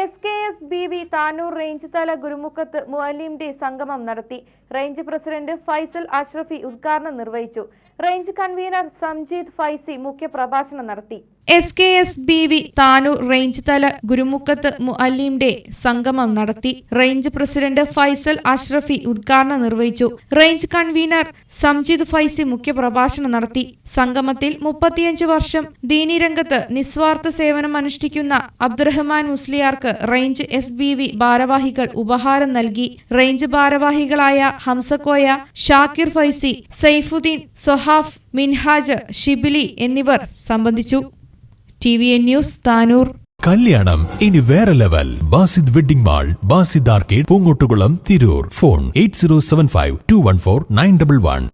S K S B V Tanur range തല ഗുരുമുഖത്ത് മുഅലിം day സംഗമം നടത്തി. റേഞ്ച് പ്രസിഡന്റ് ഫൈസൽ അഷ്റഫി ഉദ്ഘാടനം നിർവഹിച്ചു. റേഞ്ച് കൺവീനർ സംജീത് ഫൈസി മുഖ്യപ്രഭാഷണം നടത്തി. S K S B V Tanur range തല ഗുരുമുഖത്ത് മുഅല്ലിം ഡേ സംഗമം നടത്തി. റേഞ്ച് പ്രസിഡന്റ് ഫൈസൽ അഷ്റഫി ഉദ്ഘാടനം നിർവഹിച്ചു. റേഞ്ച് കൺവീനർ സംജിദ് ഫൈസി മുഖ്യപ്രഭാഷണം നടത്തി. സംഗമത്തിൽ മുപ്പത്തിയഞ്ച് വർഷം ദീനിരംഗത്ത് നിസ്വാർത്ഥ സേവനം അനുഷ്ഠിക്കുന്ന അബ്ദുറഹ്മാൻ മുസ്ലിയാർക്ക് റേഞ്ച് എസ് ബി വി ഭാരവാഹികൾ ഉപഹാരം നൽകി. റേഞ്ച് ഭാരവാഹികളായ ഹംസക്കോയ ഷാക്കിർ ഫൈസി സൈഫുദ്ദീൻ സൊഹാഫ് മിൻഹാജ് ഷിബിലി എന്നിവർ സംബന്ധിച്ചു. T V N news Tanur. കല്യാണം ഇനി വേറെ level. Basid wedding mall Basid arcade Poongottukulam Tirur. Phone eight zero seven five two one four nine double one.